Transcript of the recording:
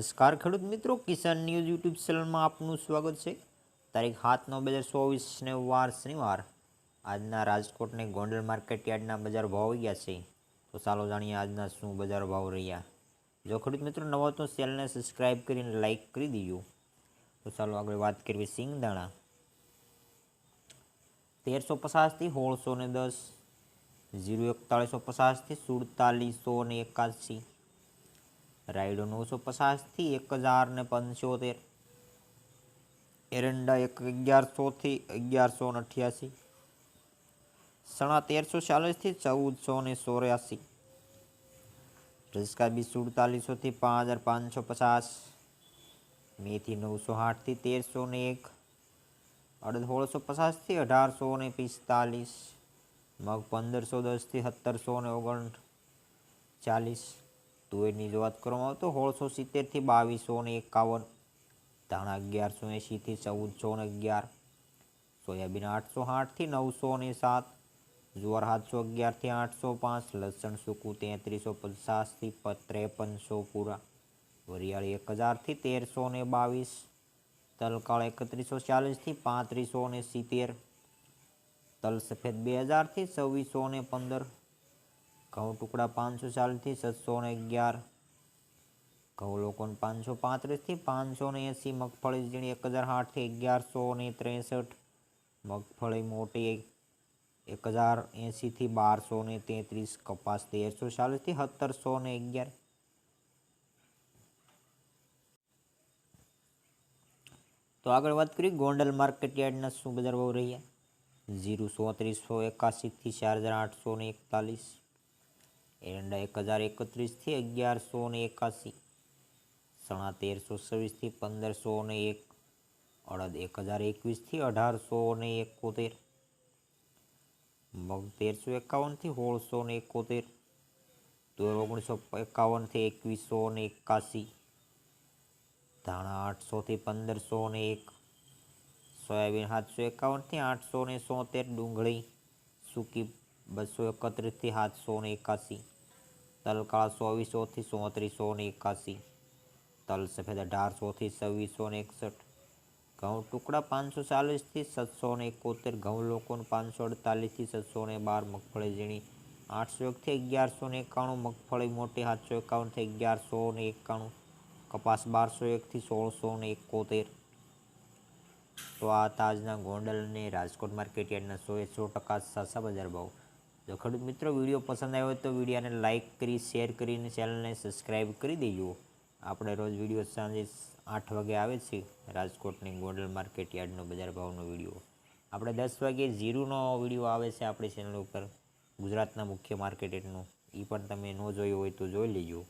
નમસ્કાર ખેડૂત મિત્રો, કિસાન ન્યૂઝ યુટ્યુબ ચેનલમાં આપનું સ્વાગત છે. તારીખ સાત નવ બે હજાર ચોવીસને વાર શનિવાર. આજના રાજકોટને ગોંડલ માર્કેટ યાર્ડના બજાર ભાવ ગયા છે. તો ચાલો જાણીએ આજના શું બજાર ભાવ રહ્યા. જો ખેડૂત મિત્રો નવા તો ચેનલને સબસ્ક્રાઈબ કરીને લાઇક કરી દીજો. તો ચાલો આગળ વાત કરવી સિંગદાણા. તેરસો પચાસથી સોળસો ને દસ, જીરો એકતાળીસો પચાસથી સુડતાલીસો ને એકાસી. રાયડો નવસો પચાસથી એક હજાર ને પંચોતેર. એરંડા એક અગિયારસોથી અગિયારસો ને અઠ્યાસી. સણા તેરસો ચાલીસથી ચૌદસો ને ચોર્યાસી. રસકા બી સુડતાલીસોથી પાંચ હજાર પાંચસો પચાસ. મેથી નવસો આઠથી તેરસો ને એક. અડધોળસો પચાસથી અઢારસો ને પિસ્તાલીસ. મગ પંદરસો દસથી સત્તરસો ને ઓગણ ચાલીસ. તુવેરની જો વાત કરવામાં આવે તો સોળસો સિત્તેરથી બાવીસો ને એકાવન, ધાણા અગિયારસો એંશીથી ચૌદસો ને અગિયાર, સોયાબીન આઠસો આઠથી નવસો ને સાત, જુવાર સાતસો અગિયારથી આઠસો પાંચ, લસણ સૂકું તેત્રીસો પચાસથી ત્રેપનસો પૂરા, વરિયાળી એક હજારથી તેરસો ને બાવીસ, તલકાળ એકત્રીસો ચાલીસથી પાંત્રીસો ને સિત્તેર, તલ સફેદ બે હજારથી છવ્વીસો ને પંદર ઘઉં ટુકડા પાંચસો ચાલીસથી છસો ને અગિયાર. ઘઉં લોકોને પાંચસો પાંત્રીસથી પાંચસો ને એંસી, મગફળી ઝીણી એક હજાર આઠથી અગિયારસો ને ત્રેસઠ, મગફળી મોટી એક હજાર એંસીથી બારસો ને તેત્રીસ, કપાસ તેરસો ચાલીસથી સત્તરસો ને અગિયાર. તો આગળ વાત કરીએ ગોંડલ માર્કેટ યાર્ડના શું બજાર ભાવ રહ્યા? જીરું સોત્રીસો એકાસીથી ચાર હજાર આઠસો ને એકતાલીસ. એરંડા એક હજાર એકત્રીસથી અગિયારસો ને એકાસી સણા તેરસો છવ્વીસથી પંદરસો ને એક, અડદ એક હજાર એકવીસથી અઢારસો ને એકોતેર, મગ તેરસો એકાવનથી સોળસો ને એકોતેર, તુવેર ઓગણીસો એકાવનથી એકવીસો ને એકાસી, ધાણા આઠસોથી પંદરસો ને એક, સોયાબીન સાતસો એકાવનથી આઠસો ને સોતેર ડુંગળી, સૂકી બસો એકત્રીસથી સાતસો ને એકાસી. તલકાળા ચોવીસોથી ચોત્રીસો ને એકાસી. તલ સફેદ અઢારસોથી છવ્વીસો ને એકસઠ. ઘઉં ટુકડા પાંચસો ચાલીસથી સાતસો ને એકોતેર. ઘઉં લોકોને પાંચસો અડતાલીસથી છસો ને બાર. મગફળી ઝીણી આઠસો એકથી અગિયારસો ને એકાણું. મગફળી મોટી સાતસો એકાવનથી અગિયારસો ને એકાણું. કપાસ બારસો એકથી સોળસો ને એકોતેર. તો આ તાજના ગોંડલ અને રાજકોટ માર્કેટ યાર્ડના સો એ સો ટકા સાસા બજાર ભાવ. જો ખેડૂત મિત્રો વીડિયો પસંદ આવ્યો તો વિડીયોને લાઇક કરી, શેર કરીને ચેનલને સબસ્ક્રાઈબ કરી દેજો. આપણે રોજ વીડિયો સાંજે આઠ વાગે આવે છે, રાજકોટની ગોંડલ માર્કેટ યાર્ડનો બજાર ભાવનો વીડિયો. આપણે દસ વાગે ઝીરોનો વીડિયો આવે છે આપણી ચેનલ ઉપર, ગુજરાતના મુખ્ય માર્કેટ યાર્ડનો એ પણ તમે ન જોયો હોય તો જોઈ લેજો.